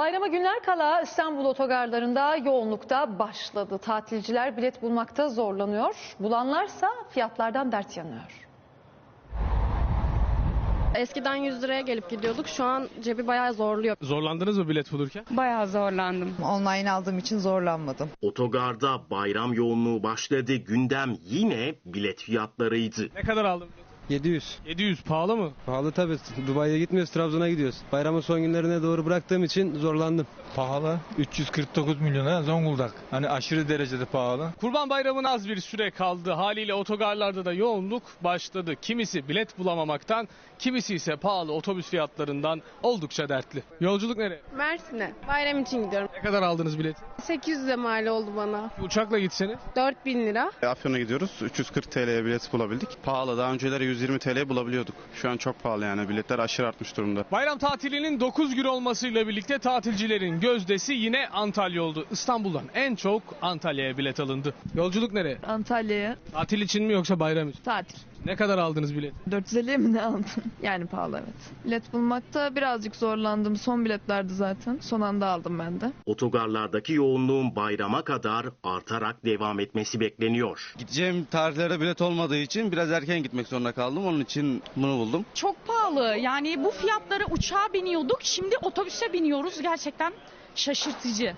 Bayrama günler kala İstanbul otogarlarında yoğunlukta başladı. Tatilciler bilet bulmakta zorlanıyor. Bulanlarsa fiyatlardan dert yanıyor. Eskiden 100 liraya gelip gidiyorduk. Şu an cebi bayağı zorluyor. Zorlandınız mı bilet bulurken? Bayağı zorlandım. Online aldığım için zorlanmadım. Otogarda bayram yoğunluğu başladı. Gündem yine bilet fiyatlarıydı. Ne kadar aldın? 700. 700 pahalı mı? Pahalı tabii. Dubai'ye gitmiyoruz, Trabzon'a gidiyoruz. Bayramın son günlerine doğru bıraktığım için zorlandım. Pahalı. 349 milyona Zonguldak. Hani aşırı derecede pahalı. Kurban Bayramı'na az bir süre kaldı. Haliyle otogarlarda da yoğunluk başladı. Kimisi bilet bulamamaktan, kimisi ise pahalı otobüs fiyatlarından oldukça dertli. Yolculuk nereye? Mersin'e bayram için gidiyorum. Ne kadar aldınız bileti? 800 de mal oldu bana. Uçakla gitseniz 4000 lira. Afyon'a gidiyoruz. 340 TL'ye bilet bulabildik. Pahalı. Daha önceleri 120 TL'ye bulabiliyorduk. Şu an çok pahalı yani. Biletler aşırı artmış durumda. Bayram tatilinin 9 gün olmasıyla birlikte tatilcilerin gözdesi yine Antalya oldu. İstanbul'dan en çok Antalya'ya bilet alındı. Yolculuk nereye? Antalya'ya Tatil için mi yoksa bayram için? tatil. Ne kadar aldınız bilet? 450'ye mi ne aldım? Yani pahalı evet. Bilet bulmakta birazcık zorlandım. Son biletlerdi zaten. Son anda aldım ben de. Otogarlardaki yoğunluğun bayrama kadar artarak devam etmesi bekleniyor. Gideceğim tarihlere bilet olmadığı için biraz erken gitmek zorunda kaldım. Onun için bunu buldum. Çok pahalı. Yani bu fiyatlara uçağa biniyorduk. Şimdi otobüse biniyoruz. Gerçekten şaşırtıcı.